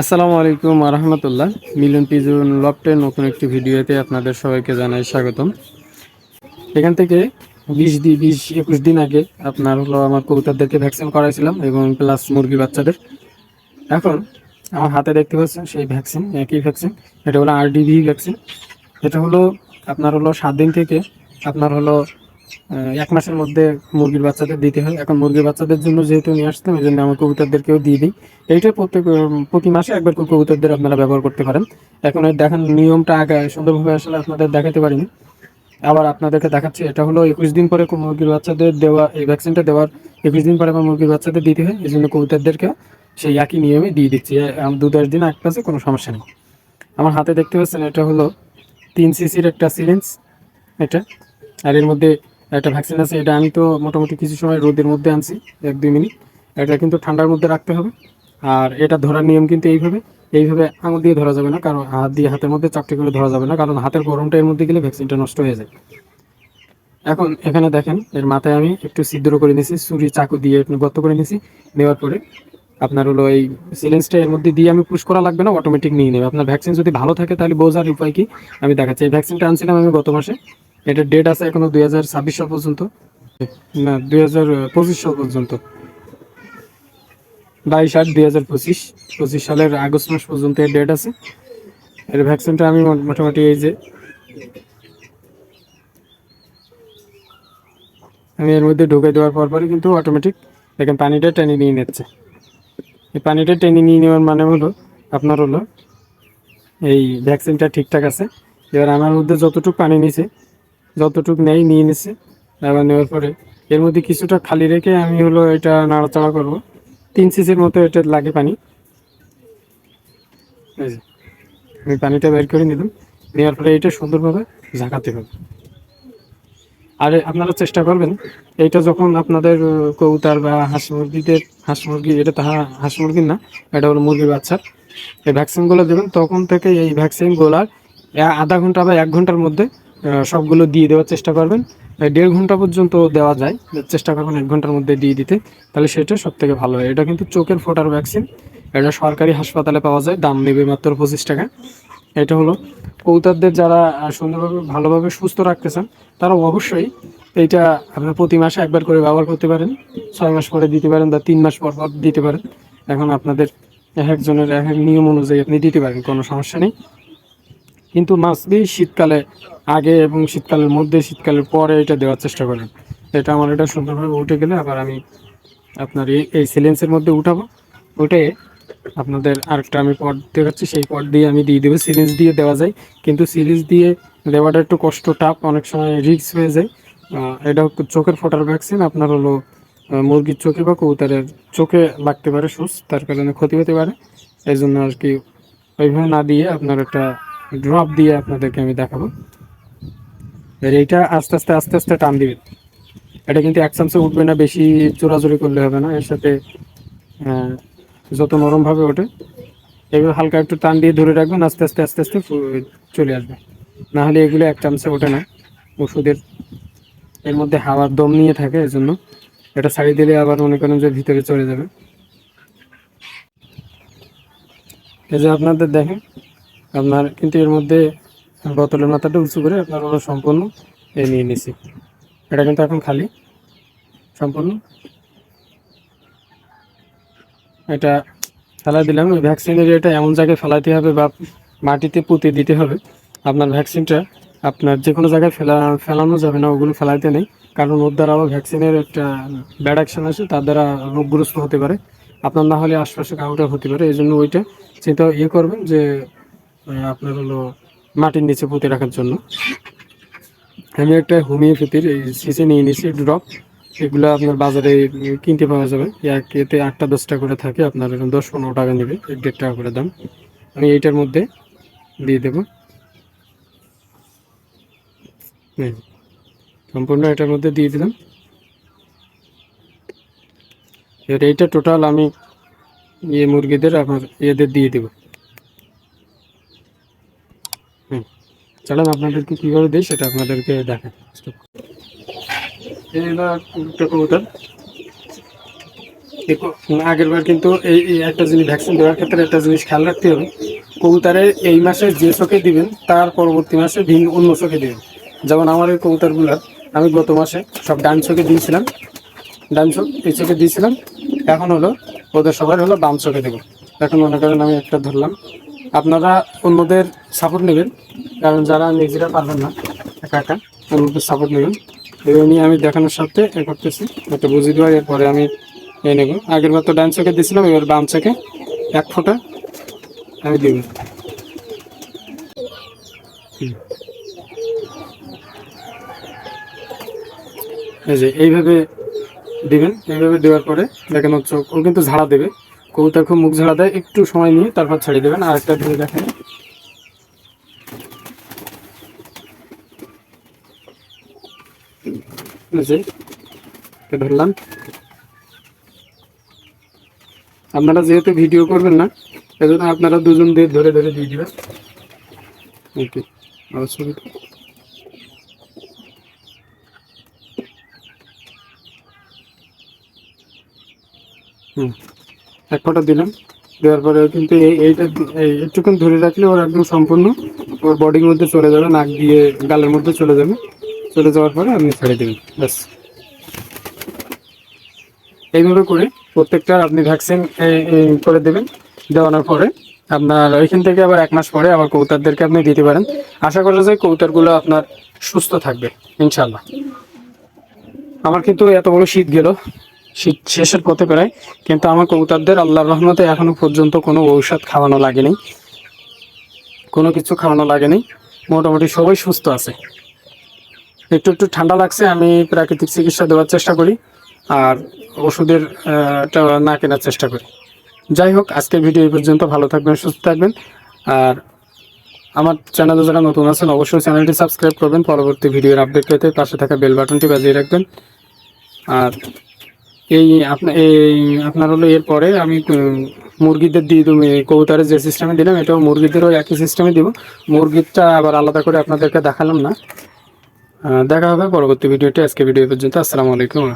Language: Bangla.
আসসালামু আলাইকুম রহমতুল্লাহ। মিলন পিজুন লফটের নতুন একটি ভিডিওতে আপনাদের সবাইকে জানাই স্বাগতম। এখান থেকে বিশ দিন বিশ, একুশ দিন আগে আপনার হলো আমার কবুতরদেরকে ভ্যাকসিন করাইছিলাম এবং প্লাস মুরগি বাচ্চাদের। এখন আমার হাতে দেখতে পাচ্ছেন সেই ভ্যাকসিন, একই ভ্যাকসিন। এটা হলো আরডিভি ভ্যাকসিন। এটা হলো আপনার হলো সাত দিন থেকে আপনার হলো এক মাসের মধ্যে মুরগির বাচ্চাদের দিতে হয়। এখন মুরগির বাচ্চাদের জন্য যেহেতু নিয়ে আসতাম, এই জন্য আমার কবুতরদেরকেও দিয়ে দিই। এইটা প্রত্যেক প্রতি মাসে একবার করে কবুতরদের আপনারা ব্যবহার করতে পারেন। এখন এর দেখান, নিয়মটা আগে সুন্দরভাবে আসলে আপনাদের দেখাতে পারিনি। আবার আপনাদেরকে দেখাচ্ছি, এটা হলো একুশ দিন পরে মুরগির বাচ্চাদের দেওয়া, এই ভ্যাকসিনটা দেওয়ার একুশ দিন পরে আমার মুরগির বাচ্চাদের দিতে হয়। এই জন্য কবুতরদেরকে সেই একই নিয়মে দিয়ে দিচ্ছি। দু দশ দিন আগ পাশে কোনো সমস্যা নেই। আমার হাতে দেখতে পাচ্ছেন, এটা হলো তিন সিসির একটা সিরিঞ্জ এটা। আর এর মধ্যে একটা ভ্যাকসিন আছে, এটা আমি তো মোটামুটি কিছু সময় রোদের মধ্যে আনছি, এক দুই মিনিট। এটা কিন্তু ঠান্ডার মধ্যে রাখতে হবে। আর এটা ধরার নিয়ম কিন্তু এইভাবে এইভাবে আঙুল দিয়ে ধরা যাবে না, কারণ হাত দিয়ে, হাতের মধ্যে চাপটি করে ধরা যাবে না, কারণ হাতের গরমটা এর মধ্যে গেলে ভ্যাকসিনটা নষ্ট হয়ে যায়। এখন এখানে দেখেন, এর মাথায় আমি একটু ছিদ্র করে নিয়েছি, ছুরি, চাকু দিয়ে একটু গর্ত করে নিয়েছি, নেওয়ার পরে আপনার হলো এই সিলেন্সটা এর মধ্যে দিয়ে আমি পুশ করা লাগবে না অটোমেটিক নিয়ে নেবে। আপনার ভ্যাকসিন যদি ভালো থাকে তাহলে বোঝার উপায় কি? আমি দেখাচ্ছি। এই ভ্যাকসিনটা আনছিলাম আমি গত মাসে। এটা ডেট আছে এখনও দুই হাজার ছাব্বিশ সাল পর্যন্ত। না, দুই হাজার পঁচিশ সাল পর্যন্ত। বাইশ আট দুই হাজার পঁচিশ। পঁচিশ সালের আগস্ট মাস পর্যন্ত এর ডেট আছে। এর ভ্যাকসিনটা আমি মোটামুটি এই যে আমি এর মধ্যে ঢুকে দেওয়ার পর পরই কিন্তু অটোমেটিক দেখেন পানিটা টেনে নিয়ে নিচ্ছে। এই পানিটা টেনে নিয়ে নেওয়ার মানে হলো, আপনার হলো এই ভ্যাকসিনটা ঠিকঠাক আছে। এবার আমার মধ্যে যতটুকু পানি নিছে যতটুকু নেই নিয়ে নিছে এবার নেওয়ার পরে। এর মধ্যে কিছুটা খালি রেখে আমি হলো এটা নাড়াচাড়া করব। তিন সিসির মতো এটা লাগে পানি। আমি পানিটা বের করে নিলাম। নেওয়ার পরে এটা সুন্দরভাবে ঝাঁকাতে হবে। আর, আপনারা চেষ্টা করবেন। এইটা যখন আপনাদের কৌতার বা হাঁস মুরগিদের, হাঁস মুরগি, এটা তাহা হাঁস মুরগির না, এটা হলো মুরগির বাচ্চার এই ভ্যাকসিনগুলো দেবেন, তখন থেকে এই ভ্যাকসিনগুলার আধা ঘণ্টা বা এক ঘণ্টার মধ্যে সবগুলো দিয়ে দেওয়ার চেষ্টা করবেন। দেড় ঘণ্টা পর্যন্ত দেওয়া যায়। চেষ্টা করবেন এক ঘণ্টার মধ্যে দিয়ে দিতে। তাহলে সেটা সব থেকে ভালো হয়। এটা কিন্তু চোখের ফোটার ভ্যাকসিন এটা সরকারি হাসপাতালে পাওয়া যায়। দাম নেবে মাত্র পঁচিশ টাকা। এটা হলো কৌতারদের যারা সুন্দরভাবে, ভালোভাবে সুস্থ রাখতে চান, তারা অবশ্যই এইটা আপনার প্রতি মাসে একবার করে ব্যবহার করতে পারেন। ছয় মাস পরে দিতে পারেন বা তিন মাস পর পর দিতে পারেন। এখন আপনাদের এক একজনের এক এক নিয়ম অনুযায়ী আপনি দিতে পারেন, কোনো সমস্যা নেই। কিন্তু মাসবি শীতকালে আগে এবং শীতকালের মধ্যে, শীতকালের পরে এটা দেওয়ার চেষ্টা করেন। এটা আমার এটা সুন্দরভাবে উঠে গেলে আবার আমি আপনার এই সিলেন্সের মধ্যে উঠাবো। উঠে আপনাদের আরেকটা আমি পট দেখাচ্ছি, সেই পট দিয়ে আমি দিয়ে দেবো। সিরিঞ্জ দিয়ে দেওয়া যায়, কিন্তু সিরিঞ্জ দিয়ে দেওয়াটা একটু কষ্ট টাপ অনেক সময় রিস্ক হয়ে যায়। এটা চোখের ফোটার ভ্যাকসিন আপনার হলো মুরগির চোখে বা কবুতরের চোখে লাগতে পারে সুস, তার কারণে ক্ষতি হতে পারে। এই জন্য আর কি ওইভাবে না দিয়ে আপনার একটা ড্রপ দিয়ে আপনাদেরকে আমি দেখাবো। এর এইটা আস্তে আস্তে আস্তে আস্তে টান দিবেন। এটা কিন্তু এক চামচে উঠবে না, বেশি চোরাচুরি করলে হবে না, এর সাথে যত নরমভাবে ওঠে, এগুলো হালকা একটু টান দিয়ে ধরে রাখবেন, আস্তে আস্তে আস্তে আস্তে চলে আসবে। না হলে এগুলো এক চামচে ওঠে না, ওষুধের, এর মধ্যে হাওয়ার দম নিয়ে থাকে, এজন্য। এটা ছাড়িয়ে দিলে আবার মনে করেন যে ভিতরে চলে যাবে। এই যে আপনাদের দেখেন আপনার কিন্তু এর মধ্যে বোতলের মাথাটা উঁচু করে আপনার হলো সম্পূর্ণ এ নিয়ে নিছি। এটা কিন্তু এখন খালি। সম্পূর্ণ। এটা ফেলা দিলাম। ওই ভ্যাকসিনের এটা এমন জায়গায় ফেলাতে হবে বা মাটিতে পুঁতে দিতে হবে। আপনার ভ্যাকসিনটা আপনার যে কোনো জায়গায় ফেলা, ফেলানো যাবে না, ওগুলো ফেলাইতে নেই। কারণ ওর দ্বারা আবার ভ্যাকসিনের একটা ব্যাড অ্যাকশন আছে তার দ্বারা রোগগ্রস্ত হতে পারে। আপনার না হলে আশপাশে কাউটা হতে পারে। এই জন্য ওইটা চিন্তা ইয়ে করবেন যে আপনার হলো মাটির নিচে পুঁতে রাখার জন্য। আমি একটা হোমিওপ্যাথির এই সিসি নিয়ে নিয়েছি, ড্রপ। এগুলো আপনার বাজারে কিনতে পাওয়া যাবে। এক এতে আটটা, দশটা করে থাকে। আপনার দশ, পনেরো টাকা নেবে। এক দেড় টাকা করে দাম। আমি এইটার মধ্যে দিয়ে দেবো। সম্পূর্ণ এটার মধ্যে দিয়ে দিলাম। এবার এইটা টোটাল আমি ইয়ে মুরগিদের, আপনার ইয়েদের দিয়ে দেবো। চলেন আপনাদেরকে কীভাবে দিই সেটা আপনাদেরকে দেখাই। আগের বার কিন্তু এই এই একটা জিনিস ভ্যাকসিন দেওয়ার ক্ষেত্রে একটা জিনিস খেয়াল রাখতে হবে। কবুতারে এই মাসে যে চোখে দিবেন, তার পরবর্তী মাসে ভিন্ন, অন্য চোখে দিবেন। যেমন আমার এই কবুতরগুলার, আমি গত মাসে সব ডান চোখে দিয়েছিলাম। ডান চোখ, এই চোখে দিয়েছিলাম। এখন হলো, ওদের সবার হলো বাম চোখে দেবো। এখন মনে করেন আমি একটা ধরলাম। আপনারা অন্যদের সাপোর্ট নেবেন, কারণ যারা নিজেরা পারবেন না একা একা, অন্যদের সাপোর্ট নেবেন। এবার নিয়ে আমি দেখানোর সাথে এ করতেছি একটা বুঝিয়ে দেওয়া, এরপরে আমি এ নেব। আগের বার তো ডান চোখে দিয়েছিলাম এবার বাম চোখে এক ফোঁটা আমি দিব। এই যে এইভাবে দিবেন, এইভাবে দেওয়ার পরে দেখেন হচ্ছে ও কিন্তু ঝাড়া দেবে। কবুতর খুব মুখ ঝাড়া দেয়, একটু সময় নিয়ে তারপর ছাড়িয়ে দেবেন। আর একটা ধরে দেখেন। ধরলাম। আপনারা যেহেতু ভিডিও করবেন না, এজন্য আপনারা দুজন দিয়ে ধরে ধরে দিয়ে দিবেন। ওকে আমার হুম। এক ফোঁটা দিলাম। দেওয়ার পরে কিন্তু এইটা এই একটুক্ষণ ধরে রাখলে ওর একদম সম্পূর্ণ। ওর বডির মধ্যে চলে যাবে, নাক দিয়ে গালের মধ্যে চলে যাবে। চলে যাওয়ার পরে আপনি ছেড়ে দেবেন ব্যাস। এইভাবে করে প্রত্যেকটা আপনি ভ্যাকসিন করে দেবেন। দেওয়ানোর পরে আপনার ওইখান থেকে আবার এক মাস পরে আবার কৌতারদেরকে আপনি দিতে পারেন। আশা করা যায় কৌতারগুলো আপনার সুস্থ থাকবে ইনশাল্লাহ আমার কিন্তু এত বড় শীত গেল শেষের পথে প্রায় কিন্তু আমার কবুতরদের আল্লাহর রহমতে এখনও পর্যন্ত কোনো ঔষধ খাওয়ানো লাগেনি। কোনো কিছু খাওয়ানো লাগেনি। মোটামুটি সবাই সুস্থ আছে। একটু একটু ঠান্ডা লাগছে, আমি প্রাকৃতিক চিকিৎসা দেওয়ার চেষ্টা করি আর ওষুধের না কেনার চেষ্টা করি। যাই হোক, আজকের ভিডিও এই পর্যন্ত। ভালো থাকবেন, সুস্থ থাকবেন। আর আমার চ্যানেলে যারা নতুন আছেন, অবশ্যই চ্যানেলটি সাবস্ক্রাইব করবেন। পরবর্তী ভিডিওর আপডেট পেতে পাশে থাকা বেল বাটনটি বাজিয়ে রাখবেন। আর এই আপনার এই আপনার হলো এরপরে আমি মুরগিদের দিয়ে এই কবুতরের যে সিস্টেমে দিলাম, এটাও মুরগিদেরও একই সিস্টেমে দিব। মুরগিটা আবার আলাদা করে আপনাদেরকে দেখালাম না। দেখা হবে পরবর্তী ভিডিওটি আজকে ভিডিও পর্যন্ত। আসসালামু আলাইকুম